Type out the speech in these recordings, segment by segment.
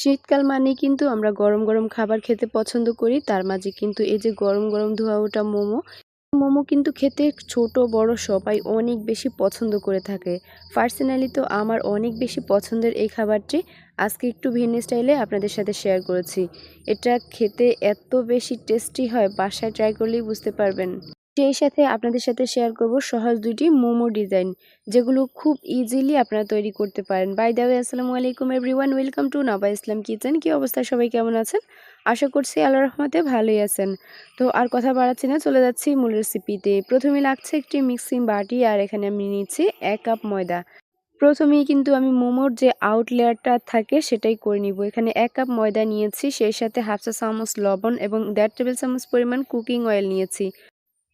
শীতকাল মানেই কিন্তু আমরা গরম গরম খাবার খেতে পছন্দ করি, তার মাঝে কিন্তু এই যে গরম গরম ধোয়া ওঠা মোমো। মোমো কিন্তু খেতে ছোট, বড় সবাই অনেক বেশি পছন্দ করে থাকে। পার্সোনালি তো আমার অনেক বেশি পছন্দের এই খাবারটি। আজকে একটু ভিন্ন স্টাইলে আপনাদের সাথে শেয়ার করেছি। এটা খেতে এত বেশি টেস্টি হয়, বাসায় ট্রাই করলেই বুঝতে পারবেন। সেই সাথে আপনাদের সাথে শেয়ার করব সহজ দুইটি মোমো ডিজাইন যেগুলো খুব ইজিলি আপনারা তৈরি করতে পারেন। বাই দ্য ওয়ে আসসালামু আলাইকুম everyone welcome to Naba Islam kitchen কি অবস্থা? সবাই কেমন আছেন? আশা করছি আল্লাহ রহমতে ভালোই আছেন। তো আর কথা বাড়াচ্ছি না, চলে যাচ্ছি মূল রেসিপিতে প্রথমে লাগছে একটি মিক্সিং বাটি আর এখানে আমি নিচ্ছি এক কাপ ময়দা। প্রথমেই কিন্তু আমি মোমোর যে আউট লেয়ারটা থাকে সেটাই করে নিব। এখানে এক কাপ ময়দা নিয়েছি, সেই সাথে হাফ চা চামচ লবণ এবং দেড় টেবিল চামচ পরিমাণ কুকিং অয়েল নিয়েছি।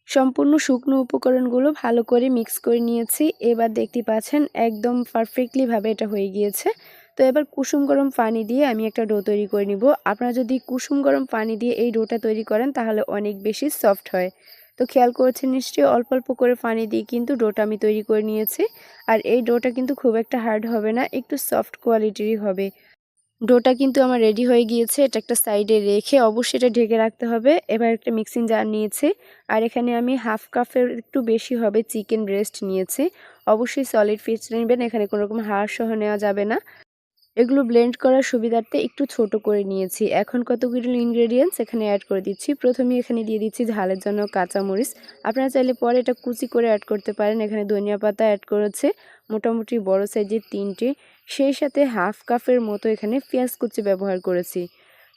সম্পূর্ণ শুকনো উপকরণগুলো ভালো করে মিক্স করে নিয়েছি। এবার দেখতে পাচ্ছেন একদম পারফেক্টলিভাবে এটা হয়ে গিয়েছে। তো এবার কুসুম গরম পানি দিয়ে আমি একটা ডো তৈরি করে নিব। আপনারা যদি কুসুম গরম পানি দিয়ে এই ডোটা তৈরি করেন তাহলে অনেক বেশি সফট হয়। তো খেয়াল করেছেন নিশ্চয়ই অল্প অল্প করে পানি দিয়ে কিন্তু ডোটা আমি তৈরি করে নিয়েছি। আর এই ডোটা কিন্তু খুব একটা হার্ড হবে না, একটু সফট কোয়ালিটিরই হবে। ডোটা কিন্তু আমার রেডি হয়ে গিয়েছে, এটা একটা সাইডে রেখে অবশ্যই এটা ঢেকে রাখতে হবে। এবার একটা মিক্সিং জার নিয়েছে, আর এখানে আমি হাফ কাপের একটু বেশি হবে চিকেন ব্রেস্ট নিয়েছে। অবশ্যই সলিড ফিস নেবেন, এখানে কোনোরকম হাড় সহ নেওয়া যাবে না। এগুলো ব্লেন্ড করার সুবিধার্থে একটু ছোট করে নিয়েছি। এখন কতগুলো ইনগ্রেডিয়েন্টস এখানে অ্যাড করে দিচ্ছি। প্রথমে এখানে দিয়ে দিচ্ছি ঝালের জন্য কাঁচামরিচ। আপনারা চাইলে পরে এটা কুচি করে অ্যাড করতে পারেন। এখানে ধনিয়া পাতা অ্যাড করেছে। মোটামুটি বড় সাইজের তিনটি। সেই সাথে হাফ কাপের মতো এখানে পেঁয়াজ কুচি ব্যবহার করেছি।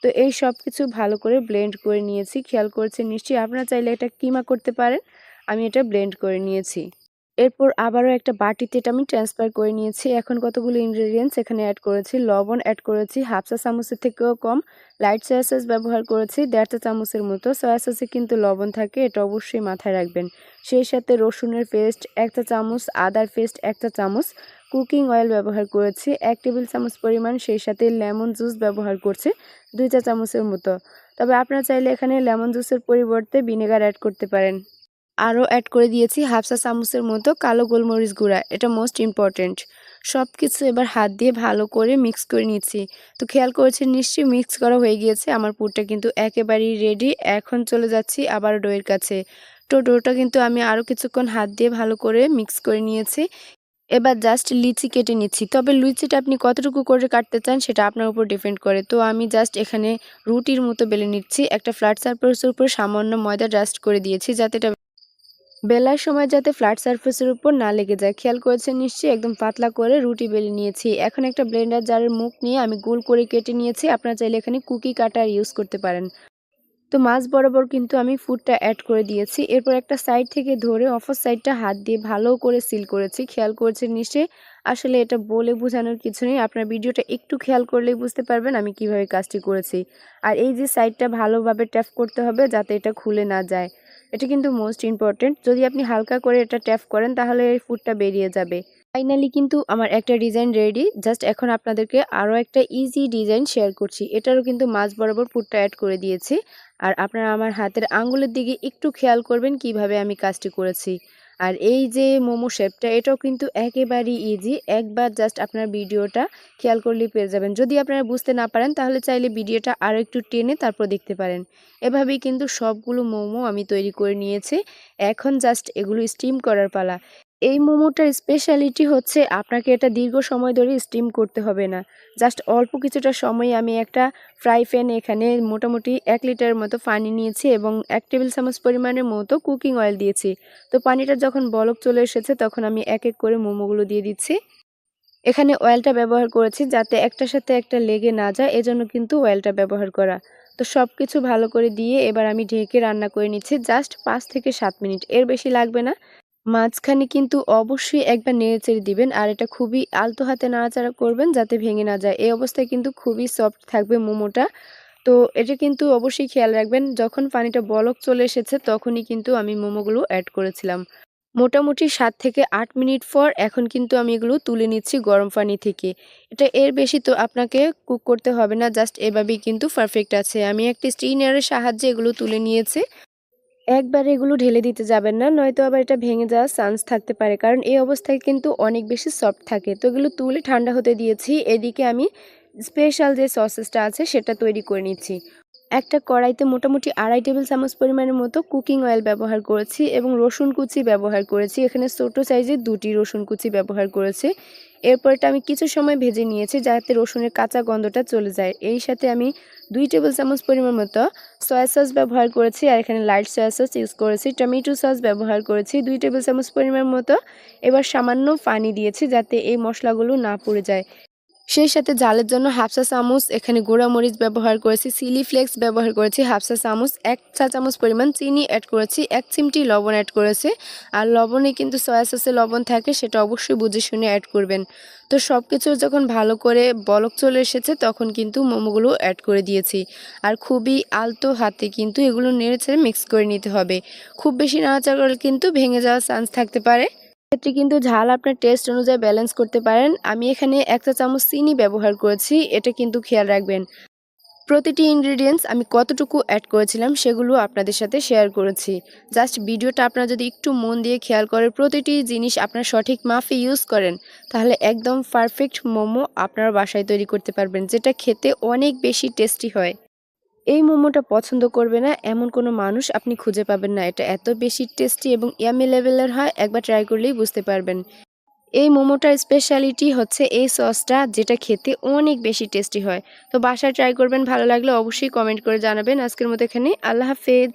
তো এই সব কিছু ভালো করে ব্লেন্ড করে নিয়েছি। খেয়াল করছে নিশ্চয়ই? আপনারা চাইলে এটা কিমা করতে পারেন। আমি এটা ব্লেন্ড করে নিয়েছি। এরপর আবারও একটা বাটিতে এটা আমি ট্রান্সফার করে নিয়েছি। এখন কতগুলো ইনগ্রেডিয়েন্টস এখানে অ্যাড করেছি? লবণ অ্যাড করেছি হাফ চা চামচের থেকেও কম। লাইট সয়া সস ব্যবহার করেছি, দেড় চা চামচের মতো। সয়া সসে কিন্তু লবণ থাকে, এটা অবশ্যই মাথায় রাখবেন। সেই সাথে রসুনের পেস্ট এক চা চামচ, আদার পেস্ট এক চা চামচ। কুকিং অয়েল ব্যবহার করেছি, এক টেবিল চামচ পরিমাণ। সেই সাথে লেমন জুস ব্যবহার করছি, দুই চা চামচের মতো। তবে আপনারা চাইলে এখানে লেমন জুসের পরিবর্তে ভিনেগার অ্যাড করতে পারেন। আরও অ্যাড করে দিয়েছি হাফসা চামচের মতো কালো গোলমরিচ গুঁড়া, এটা মোস্ট ইম্পর্টেন্ট সব কিছু এবার হাত দিয়ে ভালো করে মিক্স করে নিচ্ছি। তো খেয়াল করেছেন নিশ্চয়ই মিক্স করা হয়ে গিয়েছে, আমার পুরটা কিন্তু একেবারেই রেডি এখন চলে যাচ্ছি আবার ডোয়ের কাছে। তো ডোটা কিন্তু আমি আরও কিছুক্ষণ হাত দিয়ে ভালো করে মিক্স করে নিয়েছি। এবার জাস্ট লিচি কেটে নিচ্ছি। তবে লুচিটা আপনি কতটুকু করে কাটতে চান সেটা আপনার উপর ডিপেন্ড করে। তো আমি জাস্ট এখানে রুটির মতো বেলে নিচ্ছি, একটা ফ্ল্যাট সারফেসের উপর সামান্য ময়দা ডাস্ট করে দিয়েছি, যাতে এটা বেলার সময় যাতে ফ্ল্যাট সারফেসের উপর না লেগে যায়, খেয়াল করেছেন নিশ্চয়ই? একদম পাতলা করে রুটি বেলে নিয়েছি। এখন একটা ব্লেন্ডার জারের মুখ নিয়ে আমি গোল করে কেটে নিয়েছি। আপনারা চাইলে এখানে কুকি কাটার ইউজ করতে পারেন। তো মাছ বরাবর কিন্তু আমি ফুডটা অ্যাড করে দিয়েছি। এরপর একটা সাইড থেকে ধরে অফার সাইডটা হাত দিয়ে ভালো করে সিল করেছি। খেয়াল করেছেন নিশ্চয়ই? আসলে এটা বলে বোঝানোর কিছু নেই। আপনার ভিডিওটা একটু খেয়াল করলেই বুঝতে পারবেন আমি কীভাবে কাজটি করেছি। আর এই যে সাইডটা ভালোভাবে ট্যাপ করতে হবে যাতে এটা খুলে না যায়। এটা কিন্তু মোস্ট ইম্পর্টেন্ট যদি আপনি হালকা করে এটা ট্যাপ করেন, তাহলে এই ফুডটা বেরিয়ে যাবে। ফাইনালি কিন্তু আমার একটা ডিজাইন রেডি জাস্ট এখন আপনাদেরকে আরও একটা ইজি ডিজাইন শেয়ার করছি। এটারও কিন্তু মাছ বরাবর ফুডটা অ্যাড করে দিয়েছি। আর আপনারা আমার হাতের আঙ্গুলের দিকে একটু খেয়াল করবেন কীভাবে আমি কাজটি করেছি। আর এই যে মোমো শেপটা, এটাও কিন্তু একেবারেই ইজি একবার জাস্ট আপনার ভিডিওটা খেয়াল করলেই পেয়ে যাবেন। যদি আপনারা বুঝতে না পারেন, তাহলে চাইলে ভিডিওটা আরও একটু টেনে তারপর দেখতে পারেন। এভাবেই কিন্তু সবগুলো মোমো আমি তৈরি করে নিয়েছি। এখন জাস্ট এগুলো স্টিম করার পালা। এই মোমোটার স্পেশালিটি হচ্ছে আপনাকে এটা দীর্ঘ সময় ধরে স্টিম করতে হবে না। জাস্ট অল্প কিছুটা সময় আমি একটা ফ্রাই প্যানে এখানে মোটামুটি এক লিটার মতো পানি নিয়েছি এবং এক টেবিল চামচ পরিমাণের মতো কুকিং অয়েল দিয়েছি। তো পানিটা যখন বলক চলে এসেছে তখন আমি এক এক করে মোমোগুলো দিয়ে দিচ্ছি। এখানে অয়েলটা ব্যবহার করেছি যাতে একটার সাথে একটা লেগে না যায়, এজন্য কিন্তু অয়েলটা ব্যবহার করা। তো সব কিছু ভালো করে দিয়ে এবার আমি ঢেকে রান্না করে নিচ্ছি জাস্ট পাঁচ থেকে সাত মিনিট। এর বেশি লাগবে না। মাঝখানে কিন্তু অবশ্যই একবার নেড়েচেড়ে দিবেন, আর এটা খুবই আলতো হাতে নাড়াচাড়া করবেন যাতে ভেঙে না যায়। এই অবস্থায় কিন্তু খুবই সফট থাকবে মোমোটা। তো এটা কিন্তু অবশ্যই খেয়াল রাখবেন, যখন পানিটা বলক চলে এসেছে তখনই কিন্তু আমি মোমোগুলো অ্যাড করেছিলাম। মোটামুটি সাত থেকে আট মিনিট পর এখন কিন্তু আমি এগুলো তুলে নিচ্ছি গরম পানি থেকে। এটা এর বেশি তো আপনাকে কুক করতে হবে না জাস্ট এভাবেই কিন্তু পারফেক্ট আছে। আমি একটি স্টিনারের সাহায্যে এগুলো তুলে নিয়েছি। একবার এগুলো ঢেলে দিতে যাবেন না, নয়তো আবার এটা ভেঙে যাওয়ার চান্স থাকতে পারে। কারণ এই অবস্থায় কিন্তু অনেক বেশি সফট থাকে। তো এগুলো তুলে ঠান্ডা হতে দিয়েছি। এদিকে আমি স্পেশাল যে সসেসটা আছে, সেটা তৈরি করে নিচ্ছি। একটা কড়াইতে মোটামুটি আড়াই টেবিল চামচ পরিমাণের মতো কুকিং অয়েল ব্যবহার করেছি এবং রসুন কুচি ব্যবহার করেছি। এখানে ছোটো সাইজে দুটি রসুন কুচি ব্যবহার করেছি। এরপর এটা আমি কিছু সময় ভেজে নিয়েছি যাতে রসুনের কাঁচা গন্ধটা চলে যায়। এই সাথে আমি দুই টেবিল চামচ পরিমাণ মতো সয়া সস ব্যবহার করেছি আর এখানে লাইট সয়া সস ইউজ করেছি, টমেটো সস ব্যবহার করেছি। দুই টেবিল চামচ পরিমাণ মতো এবার সামান্য পানি দিয়েছি যাতে এই মশলাগুলো না পড়ে যায়। সেই সাথে জালের জন্য হাফসা চামচ, এখানে গুঁড়া মরিচ ব্যবহার করেছি সিলি ফ্লেক্স ব্যবহার করেছি, হাফসা চামচ, এক চা চামচ পরিমাণ চিনি অ্যাড করেছি, এক চিমটি লবণ অ্যাড করেছি। আর লবণে কিন্তু সয়া সসে লবণ থাকে, সেটা অবশ্যই বুঝে শুনে অ্যাড করবেন। তো সব কিছু যখন ভালো করে বলক চলে এসেছে, তখন কিন্তু মোমোগুলো অ্যাড করে দিয়েছি। আর খুবই আলতো হাতে কিন্তু এগুলো নেড়ে ছেড়ে মিক্স করে নিতে হবে। খুব বেশি নাড়াচাড়া করলে কিন্তু ভেঙে যাওয়ার চান্স থাকতে পারে। ক্ষেত্রে কিন্তু ঝাল আপনার টেস্ট অনুযায়ী ব্যালেন্স করতে পারেন। আমি এখানে একটা চামচ চিনি ব্যবহার করেছি, এটা কিন্তু খেয়াল রাখবেন। প্রতিটি ইনগ্রিডিয়েন্টস আমি কতটুকু অ্যাড করেছিলাম সেগুলো আপনাদের সাথে শেয়ার করেছি। জাস্ট ভিডিওটা আপনারা যদি একটু মন দিয়ে খেয়াল করে প্রতিটি জিনিস আপনার সঠিক মাফে ইউজ করেন, তাহলে একদম পারফেক্ট মোমো আপনারা বাসায় তৈরি করতে পারবেন, যেটা খেতে অনেক বেশি টেস্টি হয়। এই মোমোটা পছন্দ করবে না, এমন কোনো মানুষ আপনি খুঁজে পাবেন না। এটা এত বেশি টেস্টি এবং ইয়ামি লেভেলের হয়, একবার ট্রাই করলেই বুঝতে পারবেন। এই মোমোটার স্পেশালিটি হচ্ছে এই সসটা যেটা খেতে অনেক বেশি টেস্টি হয়। তো বাসায় ট্রাই করবেন, ভালো লাগলে অবশ্যই কমেন্ট করে জানাবেন। আজকের মতো এখানে আল্লাহ হাফেজ।